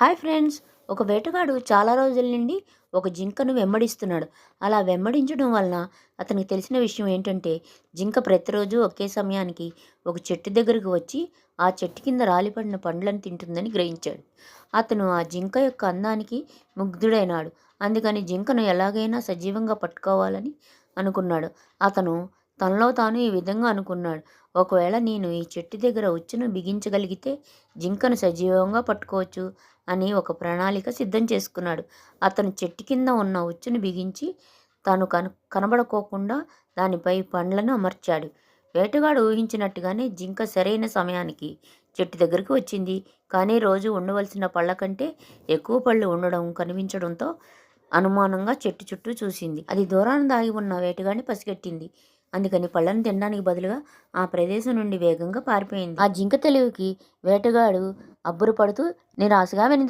Hi friends ఒక వేటగాడు చాలా రోజుల నుండి ఒక జింకను వెంబడిస్తున్నాడు. అలా వెంబడించడం వలన అతనికి తెలిసిన విషయం ఏంటంటే జింక ప్రతిరోజు ఒకే సమయానికి ఒక చెట్టు దగ్గరకు వచ్చి ఆ చెట్టు కింద రాలిపడిన పండ్లను తింటుందని గ్రహించాడు. అతను ఆ జింక యొక్క అందానికి ముగ్ధుడైనాడు. అందుకని జింకను ఎలాగైనా సజీవంగా పట్టుకోవాలని అనుకున్నాడు. అతను తనలో తాను ఈ విధంగా అనుకున్నాడు. ఒకవేళ నేను ఈ చెట్టు దగ్గర ఉచ్చును బిగించగలిగితే జింకను సజీవంగా పట్టుకోవచ్చు అని ఒక ప్రణాళిక సిద్ధం చేసుకున్నాడు. అతను చెట్టు కింద ఉన్న ఉచ్చును బిగించి తాను కన కనబడుకోకుండా దానిపై పండ్లను అమర్చాడు. వేటగాడు ఊహించినట్టుగానే జింక సరైన సమయానికి చెట్టు దగ్గరికి వచ్చింది. కానీ రోజు ఉండవలసిన పళ్ళ కంటే ఎక్కువ పళ్ళు ఉండడం కనిపించడంతో అనుమానంగా చెట్టు చుట్టూ చూసింది. అది దూరాన దాగి ఉన్న వేటగాడిని పసిగట్టింది. అందుకని పళ్ళను తినడానికి బదులుగా ఆ ప్రదేశం నుండి వేగంగా పారిపోయింది. ఆ జింక తెలివికి వేటగాడు అబ్బురపడుతూ నిరాశగా వెను